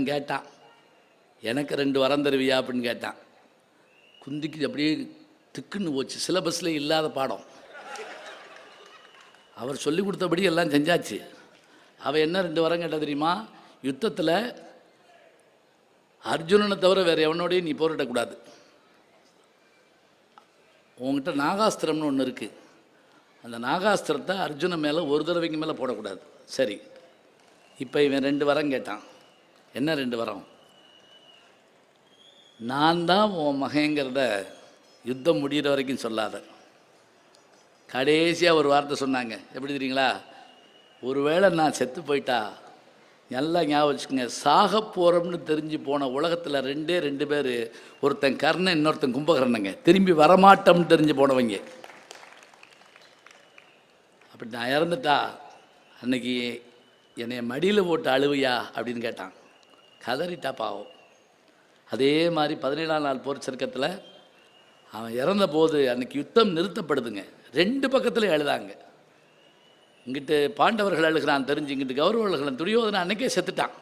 இவன் கேட்டான். எனக்கு ரெண்டு வரம் தருவியா அப்படின்னு கேட்டான். குந்திக்கு அப்படியே திக்குன்னு போச்சு. சிலபஸில் இல்லாத பாடம். அவர் சொல்லி கொடுத்தபடி எல்லாம் செஞ்சாச்சு. அவள் என்ன ரெண்டு வரம் கேட்ட தெரியுமா? யுத்தத்தில் அர்ஜுனனை தவிர வேறு எவனோடையும் நீ போரிடக்கூடாது. உங்ககிட்ட நாகாஸ்திரம்னு ஒன்று இருக்குது அந்த நாகாஸ்திரத்தை அர்ஜுனன் மேலே ஒரு தடவைக்கு மேலே போடக்கூடாது. சரி. இப்போ இவன் ரெண்டு வரம் கேட்டான். என்ன ரெண்டு வரம்? நான் தான் உன் மகங்கிறத யுத்தம் முடிகிற வரைக்கும் சொல்லாத. கடைசியாக ஒரு வார்த்தை சொன்னாங்க. எப்படி தெரியுங்களா? ஒருவேளை நான் செத்து போயிட்டா நல்லா ஞாபகம் வச்சுக்கோங்க. சாக போகிறோம்னு தெரிஞ்சு போன உலகத்தில் ரெண்டே ரெண்டு பேர் ஒருத்தன் கர்ணன் இன்னொருத்தன் கும்பகர்ணங்க. திரும்பி வரமாட்டோம்னு தெரிஞ்சு போனவங்க. அப்படி நான் இறந்துட்டா அன்னைக்கு என்னை மடியில் போட்டு அழுவியா அப்படின்னு கேட்டான். கதறிட்டா பாவம். அதே மாதிரி பதினேழாம் நாள் போர் சர்க்கத்தில் அவன் இறந்த போது அன்னைக்கு யுத்தம் நிறுத்தப்படுதுங்க. ரெண்டு பக்கத்தில் எழுதாங்க. இங்கிட்டு பாண்டவர்கள் அழுகிறான் தெரிஞ்சு இங்கிட்டு கௌரவர்கள் துரியோதனன் அன்னைக்கே செத்துட்டான்.